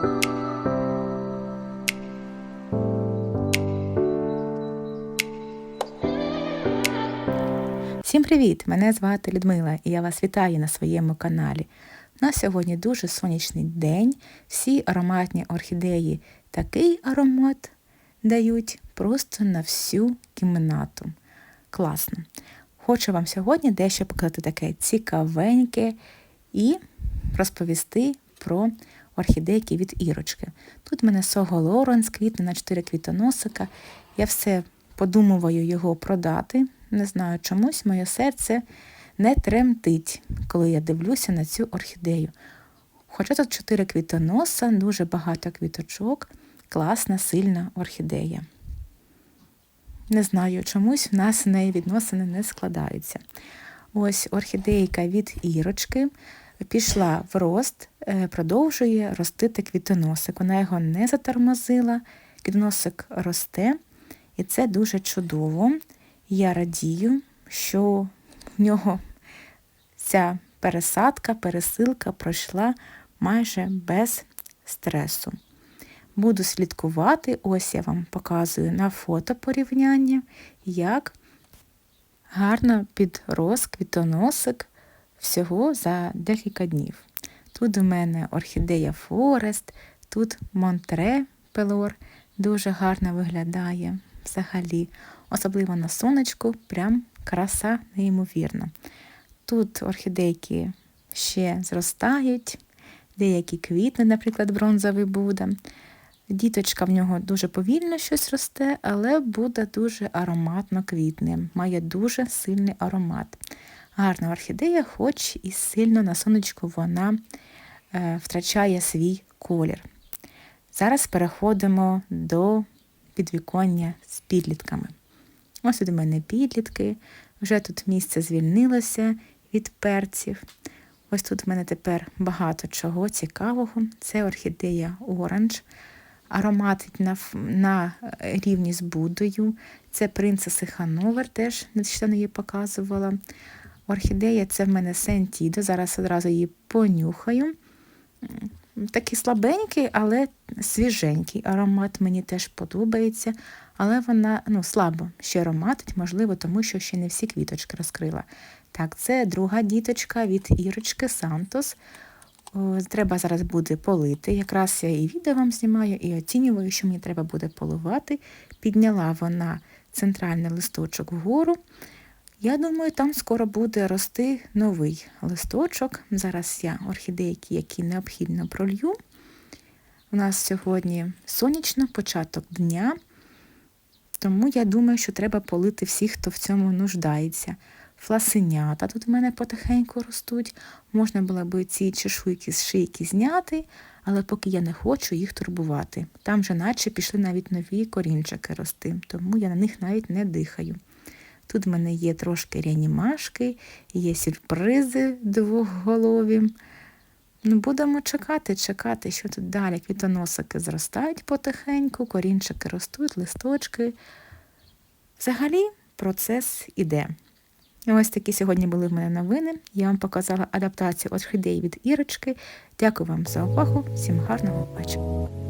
Всім привіт! Мене звати Людмила і я вас вітаю на своєму каналі. У нас сьогодні дуже сонячний день. Всі ароматні орхідеї такий аромат дають просто на всю кімнату. Класно. Хочу вам сьогодні дещо показати таке цікавеньке і розповісти про орхідейки від Ірочки. Тут мене Сого Лоренс, квітне на 4 квітоносика. Я все подумуваю його продати. Не знаю, чомусь моє серце не тремтить, коли я дивлюся на цю орхідею. Хоча тут чотири квітоноса, дуже багато квіточок, класна, сильна орхідея. Не знаю, чомусь в нас в неї відносини не складаються. Ось орхідейка від Ірочки пішла в рост, е, продовжує ростити квітоносик. Вона його не затормозила, квітоносик росте, і це дуже чудово. Я радію, що в нього ця пересадка, пересилка пройшла майже без стресу. Буду слідкувати, ось я вам показую на фото порівняння, як гарно підрос квітоносик всього за декілька днів. Тут у мене орхідея Форест, тут Монтре Пелор дуже гарно виглядає взагалі особливо на сонечку, прям краса неймовірна. Тут орхідейки ще зростають, деякі квітни, наприклад, бронзовий буде. Діточка в нього дуже повільно щось росте, але буде дуже ароматно квітним, має дуже сильний аромат. Гарна орхідея, хоч і сильно на сонечку вона е, втрачає свій колір. Зараз переходимо до підвіконня з підлітками. Ось у мене підлітки, вже тут місце звільнилося від перців. Ось тут в мене тепер багато чого цікавого. Це орхідея оранж, ароматить на на рівні з Будою. Це принцеси Хановер, теж нещодавно її показувала. Орхідея це в мене Сентідо, зараз одразу її понюхаю. Такий слабенький, але свіженький аромат мені теж подобається але вона ну, слабо ще ароматить, можливо, тому що ще не всі квіточки розкрила. Так, це друга діточка від Ірочки Сантос. Треба зараз буде полити. Якраз я і відео вам знімаю, і оцінюю, що мені треба буде поливати. Підняла вона центральний листочок вгору. Я думаю, там скоро буде рости новий листочок. Зараз я орхідейки, які необхідно пролью. У нас сьогодні сонячно, початок дня. Тому я думаю, що треба полити всіх, хто в цьому нуждається. Фласенята тут в мене потихеньку ростуть. Можна було б ці чешуйки з шийки зняти, але поки я не хочу їх турбувати. Там же наче пішли навіть нові корінчики рости, тому я на них навіть не дихаю. Тут в мене є трошки реанімашки, є сюрпризи двохголові. Ну, Будемо чекати, чекати, що тут далі. Квітоносики зростають потихеньку, корінчики ростуть, листочки. Взагалі процес іде. Ось такі сьогодні були в мене новини. Я вам показала адаптацію орхідей від Ірочки. Дякую вам за увагу, всім гарного вечора.